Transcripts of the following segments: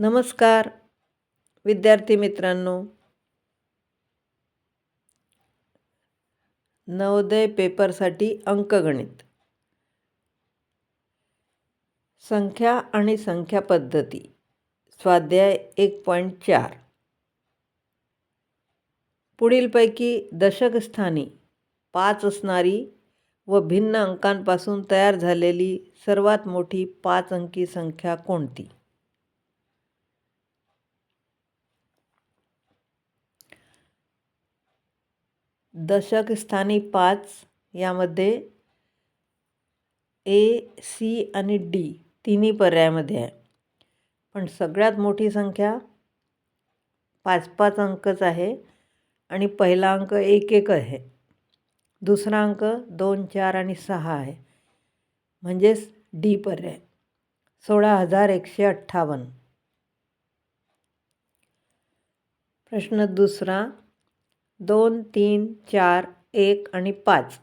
नमस्कार विद्यार्थी मित्रांनो. नवोदय पेपरसाठी अंकगणित. संख्या आणि संख्या पद्धती. स्वाध्याय एक पॉईंट चार. पुढीलपैकी दशकस्थानी पाच असणारी व भिन्न अंकांपासून तयार झालेली सर्वात मोठी पाच अंकी संख्या कोणती? दशक स्थानी पाच यामध्ये ए सी आणि डी तिन्ही पर्यायामध्ये आहे. पण सगळ्यात मोठी संख्या पाच पाच अंकच आहे आणि पहिला अंक एक एक आहे. दुसरा अंक दोन चार आणि सहा आहे. म्हणजेच डी पर्याय. सोळा हजार एकशे अठ्ठावन्न. प्रश्न दुसरा दोन तीन चार एक आणि पाच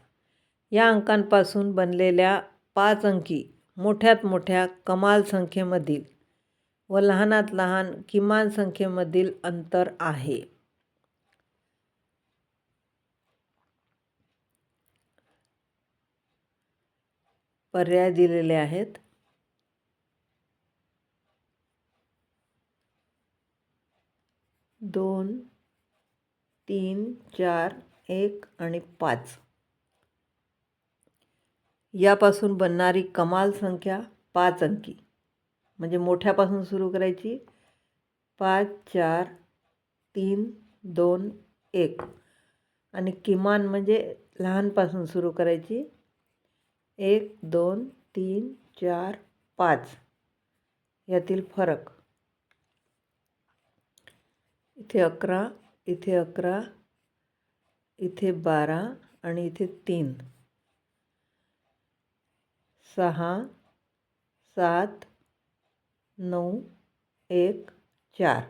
या अंकांपासून बनलेल्या पाच अंकी मोठ्यात मोठ्या कमाल संख्येमधील व लहानात लहान किमान संख्येमधील अंतर आहे. पर्याय दिलेले आहेत. दोन तीन चार एक आणि पाच. यापासून बनणारी कमाल संख्या पाच अंकी. म्हणजे मोठ्यापासून सुरू करायची. पाच चार तीन दोन एक. आणि किमान म्हणजे लहानपासून सुरू करायची. एक दोन तीन चार पाच. यातील फरक. इथे अकरा इथे अकरा, इथे बारा आणि इथे तीन. सहा, सात, नऊ, एक, चार.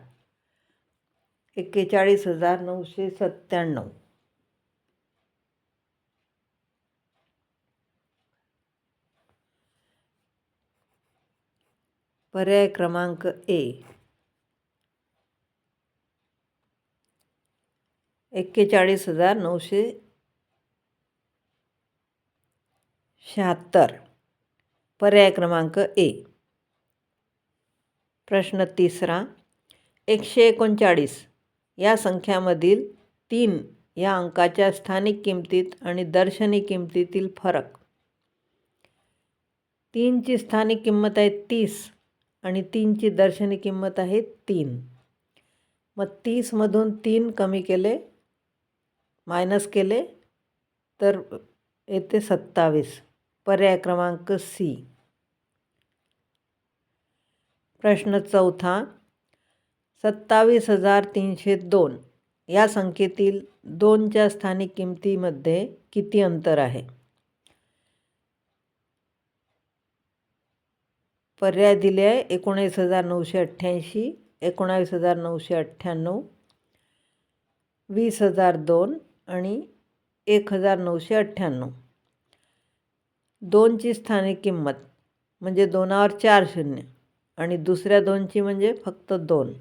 एक्केचाळीस हज़ार नऊशे सत्त्याण्णव. पर्याय क्रमांक ए. एक्केचाळीस हजार नऊशे शहात्तर. पर्याय क्रमांक ए. प्रश्न तिसरा. एकशे एकोणचाळीस. या संख्यामधील तीन या अंकाच्या स्थानिक किमतीत आणि दर्शनी किमतीतील फरक. तीनची स्थानिक किंमत आहे तीस आणि तीनची दर्शनी किंमत आहे तीन. मग तीसमधून तीन कमी केले मायनस केले तर येते सत्तावीस. पर्याय क्रमांक सी. प्रश्न चौथा. सत्तावीस हजार तीनशे दोन. या संख्येतील दोनच्या स्थानिक किमतीमध्ये किती अंतर आहे? पर्याय दिले आहे एकोणीस हजार नऊशे अठ्ठ्याऐंशी एकोणावीस हजार नऊशे अठ्ठ्याण्णव वीस हजार दोन आणि एक हजार नऊशे अठ्ठ्याण्णव. दोनची स्थानिक किंमत म्हणजे दोनावर चार शून्य आणि दुसऱ्या दोनची म्हणजे फक्त दोन.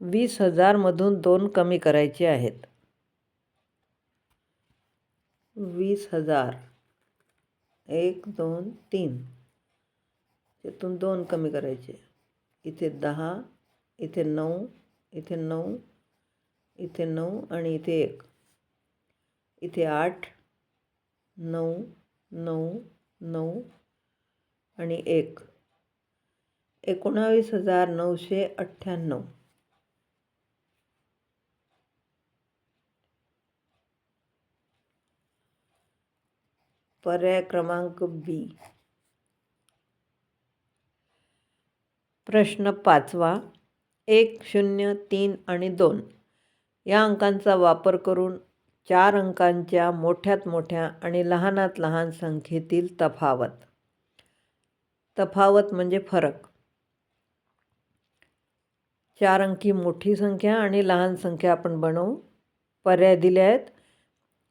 वीस हजारमधून दोन कमी करायचे आहेत. वीस हजार. एक दोन तीन. त्यातून दोन कमी करायचे. इथे दहा इथे नऊ इथे नऊ इथे नऊ आणि इथे एक. इथे आठ नऊ नऊ नऊ आणि एक. एकोणावीस हजार नऊशे अठ्ठ्याण्णव. पर्याय क्रमांक बी. प्रश्न पाचवा. एक शून्य तीन आणि दोन. या अंकांचा वापर करून चार अंकांच्या मोठ्यात मोठ्या आणि लहानात लहान संख्येतील तफावत. तफावत म्हणजे फरक. चार अंकी मोठी संख्या आणि लहान संख्या आपण बनवू. पर्याय दिले आहेत.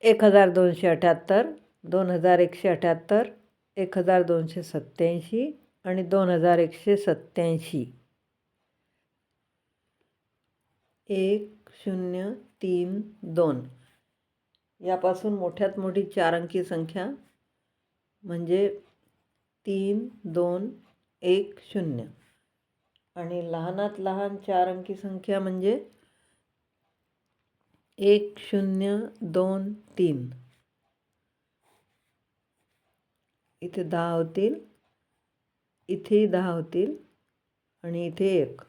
एक हजार दोनशे अठ्याहत्तर दोन हजार एकशे अठ्याहत्तर एक हजार दोनशे सत्त्याऐंशी आणि दोन हजार एकशे सत्त्याऐंशी. एक शून्य तीन दोन. यापासून मोठ्यात मोठी चार अंकी संख्या म्हणजे तीन दोन एक शून्य. आणि लहानात लहान चार अंकी संख्या म्हणजे एक शून्य दोन तीन. इथे दहा होतील इथेही दहा होतील आणि इथे एक.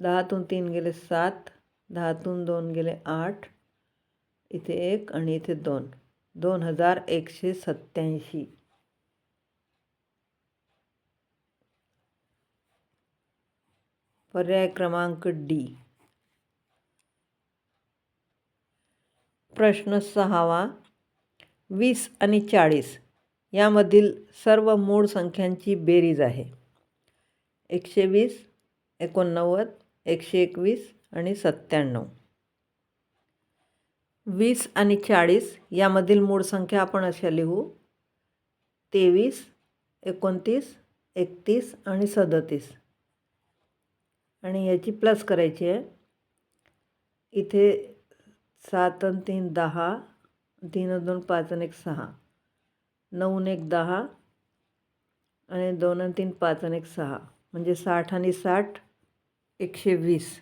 दहातून तीन गेले सात दहातून दोन गेले आठ इथे एक आणि इथे दोन. दोन हजार एकशे सत्त्याऐंशी. पर्याय क्रमांक डी. प्रश्न सहावा वीस आणि चाळीस यामधील सर्व मूळ संख्यांची बेरीज आहे. एकशे वीस एकोणनव्वद एकशे एकवीस आणि सत्त्याण्णव. वीस आणि चाळीस यामधील मूळ संख्या आपण अशा लिहू. तेवीस एकोणतीस एकतीस आणि सदतीस. आणि याची प्लस करायची आहे. इथे सात आणि तीन दहा तीन दोन पाच आणि एक सहा. नऊ एक दहा आणि दोन आणि तीन पाच आणि एक सहा. म्हणजे साठ आणि साठ एकशे वीस.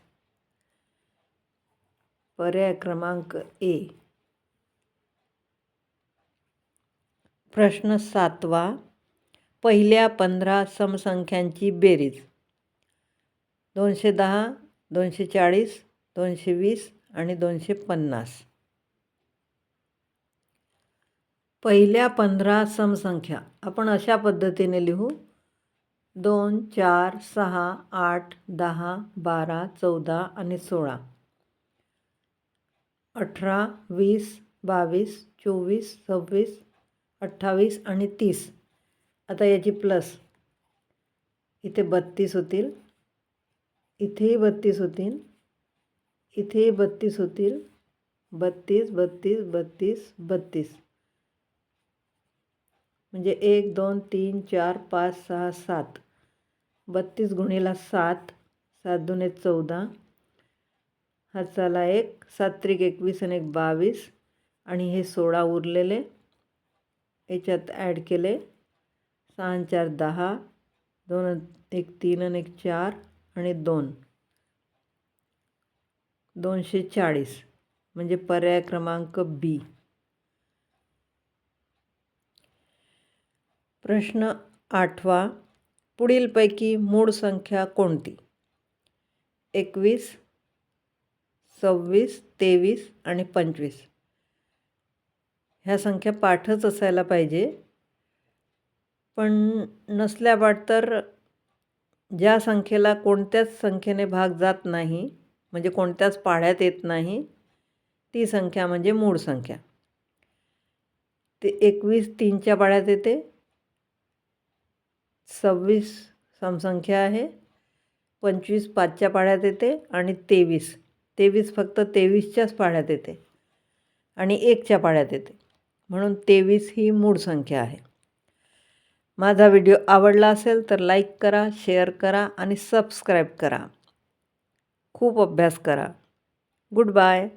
पर्याय क्रमांक ए. प्रश्न सातवा. पहिल्या पंधरा समसंख्यांची बेरीज. दोनशे दहा दोनशे चाळीस दोनशे वीस आणि दोनशे पन्नास. पहिल्या पंधरा समसंख्या. आपण अशा पद्धतीने लिहू. दोन चार सहा आठ दहा बारा चौदा आणि सोळा. अठरा वीस बावीस चोवीस सव्वीस अठ्ठावीस आणि तीस. आता याची प्लस. इथे बत्तीस होतील. इथेही बत्तीस होतील. इथेही बत्तीस होतील. बत्तीस बत्तीस बत्तीस बत्तीस. म्हणजे एक दोन तीन चार पाच सहा सात. बत्तीस गुणीला सात सात दुने चौदा. हाचाला एक सात त्रिक एकवीस आणि एक बावीस. आणि हे सोळा उरलेले. याच्यात ॲड केले. सहा चार दहा. दोन एक तीन आणि एक चार आणि दोन. दोनशे चाळीस. म्हणजे पर्याय क्रमांक बी प्रश्न आठवा. पुढीलपैकी मूळ संख्या कोणती? एकवीस सव्वीस तेवीस आणि पंचवीस. ह्या संख्या पाठच असायला पाहिजे. पण नसल्यावाट तर ज्या संख्येला कोणत्याच संख्येने भाग जात नाही म्हणजे कोणत्याच पाढ्यात येत नाही ती संख्या म्हणजे मूळ संख्या. ते एकवीस तीनच्या पाढ्यात येते. सव्वीस समसंख्या आहे. पंचवीस पाचच्या पाढ्यात येते आणि तेवीस. तेवीस फक्त तेवीसच्याच पाढ्यात येते आणि एकच्या पाढ्यात येते. म्हणून तेवीस ही मूळ संख्या आहे. माझा व्हिडिओ आवडला असेल तर लाईक करा शेअर करा आणि सबस्क्राईब करा. खूप अभ्यास करा. Good bye.